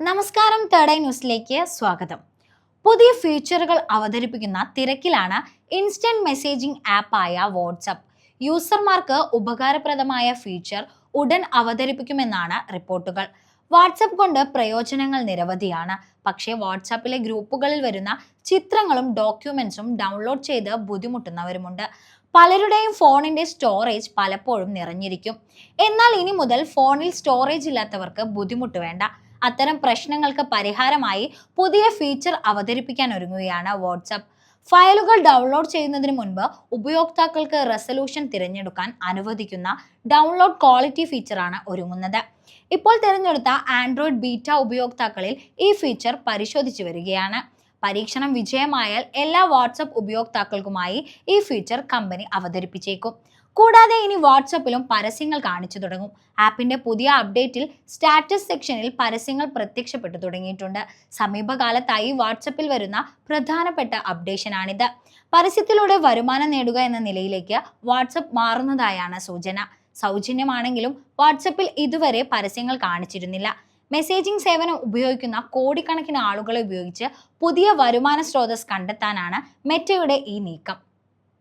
നമസ്കാരം തേർഡ് ന്യൂസിലേക്ക് സ്വാഗതം. പുതിയ ഫീച്ചറുകൾ അവതരിപ്പിക്കുന്ന തിരക്കിലാണ് ഇൻസ്റ്റന്റ് മെസ്സേജിംഗ് ആപ്പായ വാട്സപ്പ് യൂസർമാർക്ക് ഉപകാരപ്രദമായ ഫീച്ചർ ഉടൻ അവതരിപ്പിക്കുമെന്നാണ് റിപ്പോർട്ടുകൾ വാട്സപ്പ് കൊണ്ട് പ്രയോജനങ്ങൾ നിരവധിയാണ്. പക്ഷേ വാട്സാപ്പിലെ ഗ്രൂപ്പുകളിൽ വരുന്ന ചിത്രങ്ങളും ഡോക്യുമെന്റ്സും ഡൗൺലോഡ് ചെയ്ത് ബുദ്ധിമുട്ടുന്നവരുമുണ്ട്. പലരുടെയും ഫോണിന്റെ സ്റ്റോറേജ് പലപ്പോഴും നിറഞ്ഞിരിക്കും. എന്നാൽ ഇനി മുതൽ ഫോണിൽ സ്റ്റോറേജ് ഇല്ലാത്തവർക്ക് ബുദ്ധിമുട്ട് വേണ്ട. അത്തരം പ്രശ്നങ്ങൾക്ക് പരിഹാരമായി പുതിയ ഫീച്ചർ അവതരിപ്പിക്കാൻ ഒരുങ്ങുകയാണ് വാട്സപ്പ് ഫയലുകൾ ഡൗൺലോഡ് ചെയ്യുന്നതിന് മുൻപ് ഉപയോക്താക്കൾക്ക് റെസൊല്യൂഷൻ തിരഞ്ഞെടുക്കാൻ അനുവദിക്കുന്ന ഡൗൺലോഡ് ക്വാളിറ്റി ഫീച്ചറാണ് ഒരുങ്ങുന്നത്. ഇപ്പോൾ തിരഞ്ഞെടുത്ത ആൻഡ്രോയിഡ് ബീറ്റ ഉപയോക്താക്കളിൽ ഈ ഫീച്ചർ പരിശോധിച്ചു വരികയാണ്. പരീക്ഷണം വിജയമായാൽ എല്ലാ വാട്സപ്പ് ഉപയോക്താക്കൾക്കുമായി ഈ ഫീച്ചർ കമ്പനി അവതരിപ്പിച്ചേക്കും. കൂടാതെ ഇനി വാട്സപ്പിലും പരസ്യങ്ങൾ കാണിച്ചു തുടങ്ങും. ആപ്പിന്റെ പുതിയ അപ്ഡേറ്റിൽ സ്റ്റാറ്റസ് സെക്ഷനിൽ പരസ്യങ്ങൾ പ്രത്യക്ഷപ്പെട്ടു തുടങ്ങിയിട്ടുണ്ട്. സമീപകാലത്തായി വാട്സപ്പിൽ വരുന്ന പ്രധാനപ്പെട്ട അപ്ഡേഷനാണിത് പരസ്യത്തിലൂടെ വരുമാനം നേടുക എന്ന നിലയിലേക്ക് വാട്സപ്പ് മാറുന്നതായാണ് സൂചന. സൗജന്യമാണെങ്കിലും വാട്സപ്പിൽ ഇതുവരെ പരസ്യങ്ങൾ കാണിച്ചിരുന്നില്ല. മെസ്സേജിംഗ് സേവനം ഉപയോഗിക്കുന്ന കോടിക്കണക്കിന് ആളുകളെ ഉപയോഗിച്ച് പുതിയ വരുമാന സ്രോതസ് കണ്ടെത്താനാണ് മെറ്റയുടെ ഈ നീക്കം.